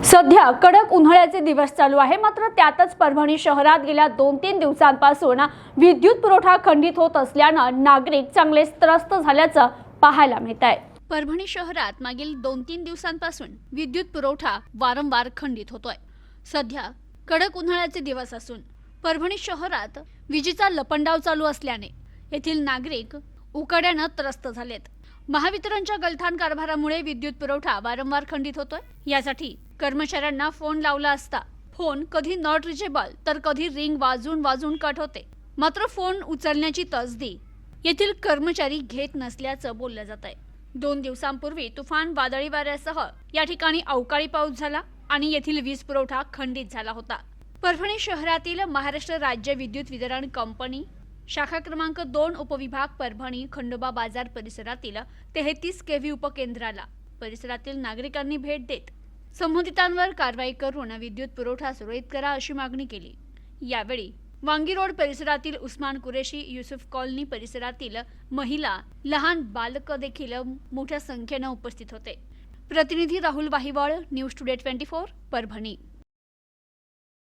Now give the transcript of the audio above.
सध्या कडक उन्हाळ्याचे दिवस चालू आहे. मात्र त्यातच परभणी शहरात गेल्या दोन तीन दिवसांपासून विद्युत पुरवठा खंडित होत असल्यानं नागरिक चांगलेच त्रस्त झाल्याचं पाहायला मिळत आहे. परभणी शहरात मागील दोन तीन दिवसांपासून विद्युत पुरवठा वारंवार खंडित होतोय. सध्या कडक उन्हाळ्याचे दिवस असून परभणी शहरात विजेचा लपंडाव चालू असल्याने येथील नागरिक उकाड्यानं त्रस्त झालेत. महावितरणच्या गलथान कारभारामुळे विद्युत पुरवठा वारंवार खंडित होतोय. यासाठी कर्मचाऱ्यांना फोन लावला असता. फोन कधी नॉट रिचेबल तर कधी रिंग वाजून वाजून कट होते. मात्र फोन उचलण्याची तसदी येथील कर्मचारी घेत नसल्याचं बोललं जात आहे दोन दिवसांपूर्वी तुफान वादळी वाऱ्यासह या ठिकाणी अवकाळी पाऊस झाला आणि येथील वीज पुरवठा खंडित झाला होता. परभणी शहरातील महाराष्ट्र राज्य विद्युत वितरण कंपनी शाखा क्रमांक दोन उपविभाग परभणी खंडोबा बाजार परिसरातील तेहतीस केव्ही उपकेंद्राला परिसरातील नागरिकांनी भेट देत संबंधितांवर कारवाई करून विद्युत पुरवठा सुरळीत करा अशी मागणी केली. यावेळी वांगी रोड परिसरातील उस्मान कुरेशी युसुफ कॉलनी परिसरातील महिला लहान बालक देखील मोठ्या संख्येनं उपस्थित होते. प्रतिनिधी Rahul Vahival news today twenty four Parbhani.